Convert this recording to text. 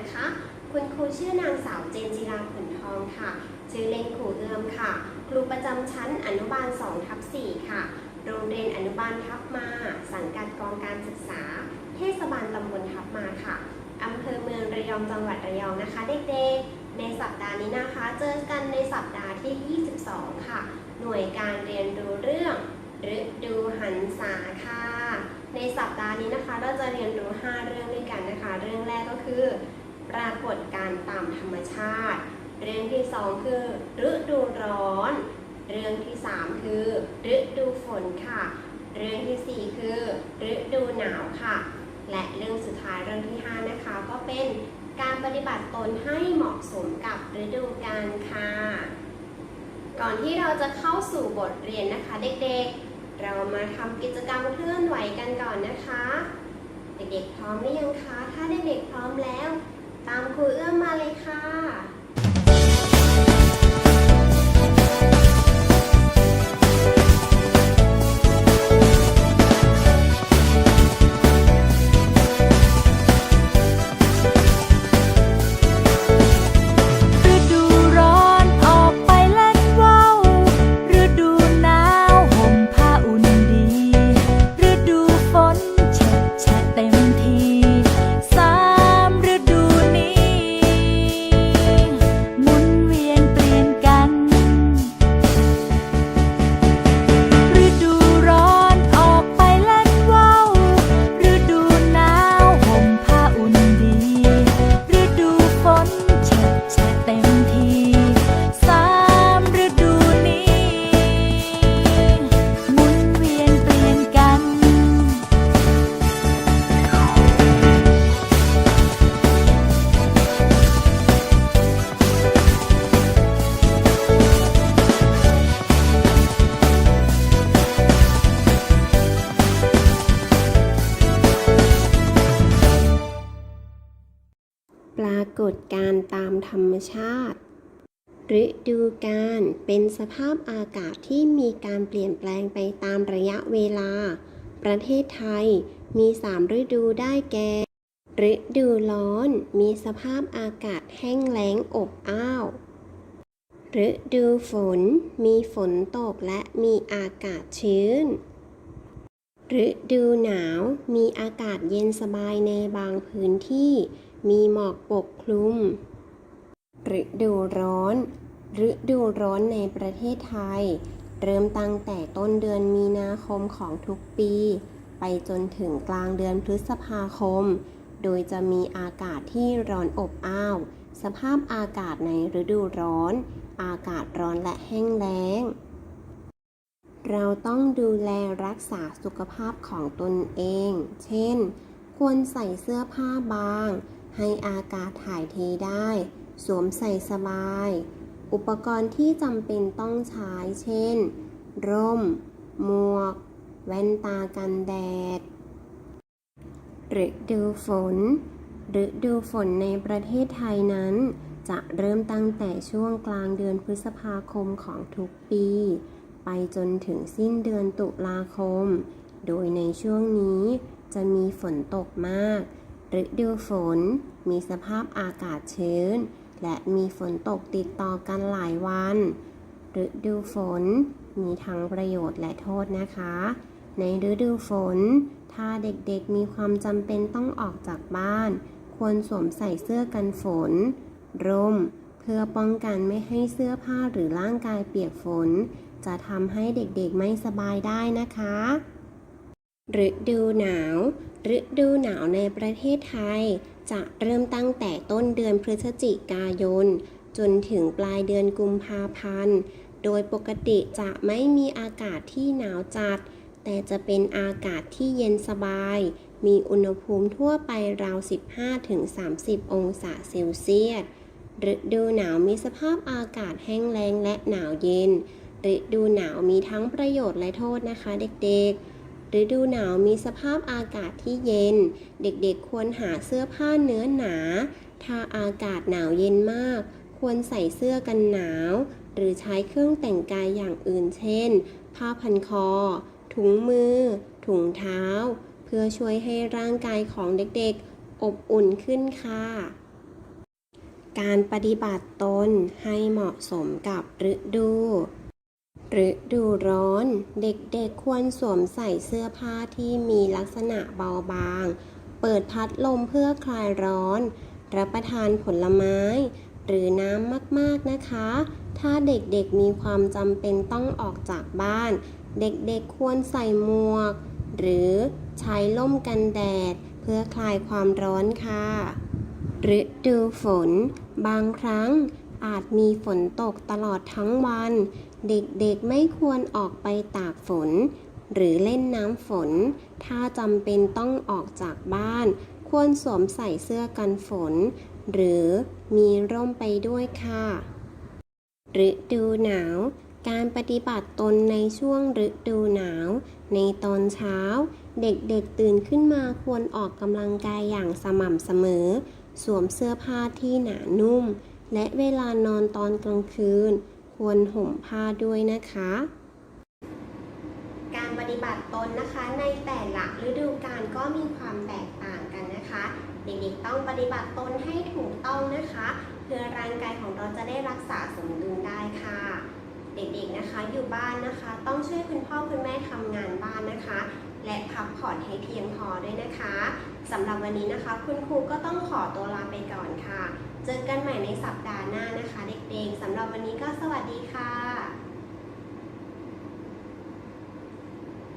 นะคะ คุณครูชื่อนางสาวเจนจิราขุนทองค่ะ ชื่อเล่นครูเอื้อมค่ะ ครูประจำชั้นอนุบาล2ทับ4ค่ะ โรงเรียนอนุบาลทับมา สังกัดกองการศึกษา เทศบาลตำบลทับมาค่ะอำเภอเมืองระยองจังหวัดระยองนะคะเด็กๆ ในสัปดาห์นี้นะคะ เจอกันในสัปดาห์ที่ 22 ค่ะ หน่วยการเรียนรู้เรื่องฤดูหันษาค่ะ ในสัปดาห์นี้นะคะ เราจะเรียนรู้ 5 เรื่องด้วยกันนะคะ เรื่องแรกก็คือ ปรากฏการตามธรรมชาติ เรื่องที่ 2 คือ ฤดูร้อน เรื่องที่ 3 คือ ฤดูฝนค่ะ เรื่องทีสี่ 4 คือ ฤดูหนาวค่ะ และเรื่องสุดท้ายเรื่องที่ 5 นะคะ ก็เป็นการปฏิบัติตนให้เหมาะสมกับฤดูกาลค่ะ ก่อนที่เราจะเข้าสู่บทเรียนนะคะเด็กๆ เรามาทำกิจกรรมเคลื่อนไหวกันก่อนนะคะ เด็กๆพร้อมหรือยังคะ ถ้าเด็กๆพร้อมแล้ว ตามครูเอื้อมมาเลยค่ะ ปรากฏการตามธรรมชาติ ฤดูกาลเป็นสภาพอากาศที่มีการเปลี่ยนแปลงไปตามระยะเวลา ประเทศไทยมี 3 ฤดูได้แก่ ฤดูร้อน มีสภาพอากาศแห้งแล้งอบอ้าว ฤดูฝน มีฝนตกและมีอากาศชื้น ฤดูหนาว มีอากาศเย็นสบายในบางพื้นที่ มีหมอกปกคลุม ฤดูร้อน ฤดูร้อนในประเทศไทย เริ่มตั้งแต่ต้นเดือนมีนาคมของทุกปี ไปจนถึงกลางเดือนพฤษภาคม โดยจะมีอากาศที่ร้อนอบอ้าว สภาพอากาศในฤดูร้อน อากาศร้อนและแห้งแล้งเราต้องดูแลรักษาสุขภาพของตนเอง เช่น ควรใส่เสื้อผ้าบาง ให้อากาศถ่ายเทได้ สวมใส่สบาย อุปกรณ์ที่จำเป็นต้องใช้ เช่น ร่ม หมวก แว่นตากันแดดฤดูฝนฤดูฝนในประเทศไทยนั้น จะเริ่มตั้งแต่ช่วงกลางเดือนพฤษภาคมของทุกปี ไปจนถึงสิ้นเดือนตุลาคม โดยในช่วงนี้จะมีฝนตกมาก ฤดูฝน มีสภาพอากาศชื้น และมีฝนตกติดต่อกันหลายวัน ฤดูฝน มีทั้งประโยชน์และโทษนะคะ ในฤดูฝน ถ้าเด็กๆมีความจำเป็นต้องออกจากบ้าน ควรสวมใส่เสื้อกันฝน ร่ม เพื่อป้องกันไม่ให้เสื้อผ้าหรือร่างกายเปียกฝน จะทำให้เด็กๆไม่สบายได้นะคะฤดูหนาว ฤดูหนาวในประเทศไทย จะเริ่มตั้งแต่ต้นเดือนพฤศจิกายน จนถึงปลายเดือนกุมภาพันธ์ โดยปกติจะไม่มีอากาศที่หนาวจัด แต่จะเป็นอากาศที่เย็นสบาย มีอุณหภูมิทั่วไปราว 15-30 องศาเซลเซียสฤดูหนาวมีสภาพอากาศแห้งแล้งและหนาวเย็นฤดูหนาวมีทั้งประโยชน์และโทษนะคะเด็กๆ ฤดูหนาวมีสภาพอากาศที่เย็น เด็กๆควรหาเสื้อผ้าเนื้อหนา ถ้าอากาศหนาวเย็นมาก ควรใส่เสื้อกันหนาว หรือใช้เครื่องแต่งกายอย่างอื่นเช่น ผ้าพันคอ ถุงมือ ถุงเท้า เพื่อช่วยให้ร่างกายของเด็กๆ อบอุ่นขึ้นค่ะ การปฏิบัติตนให้เหมาะสมกับฤดู ฤดูร้อน เด็กๆควรสวมใส่เสื้อผ้าที่มีลักษณะเบาบาง เปิดพัดลมเพื่อคลายร้อน รับประทานผลไม้ หรือน้ำมากๆนะคะ ถ้าเด็กๆมีความจำเป็นต้องออกจากบ้าน เด็กๆควรใส่หมวก หรือใช้ล่มกันแดด เพื่อคลายความร้อนค่ะฤดูฝน บางครั้ง อาจมีฝนตกตลอดทั้งวัน เด็กๆไม่ควรออกไปตากฝน หรือเล่นน้ำฝน ถ้าจำเป็นต้องออกจากบ้าน ควรสวมใส่เสื้อกันฝน หรือมีร่มไปด้วยค่ะฤดูหนาว การปฏิบัติตนในช่วงฤดูหนาว ในตอนเช้า เด็กๆตื่นขึ้นมาควรออกกำลังกายอย่างสม่ำเสมอ สวมเสื้อผ้าที่หนานุ่ม และเวลานอนตอนกลางคืน ควรห่มผ้าด้วยนะคะ การปฏิบัติตนนะคะในแต่ละฤดูกาลก็มีความแตกต่างกันนะคะ เด็กๆต้องปฏิบัติตนให้ถูกต้องนะคะ เพื่อร่างกายของเราจะได้รักษาสมดุลได้ค่ะ เด็กๆนะคะอยู่บ้านนะคะ ต้องช่วยคุณพ่อคุณแม่ทำงานบ้านนะคะและพักผ่อนให้เพียงพอด้วยนะคะ สำหรับวันนี้นะคะ คุณครูก็ต้องขอตัวลาไปก่อนค่ะ เจอกันใหม่ในสัปดาห์หน้านะคะ เด็กๆสำหรับวันนี้ก็สวัสดีค่ะ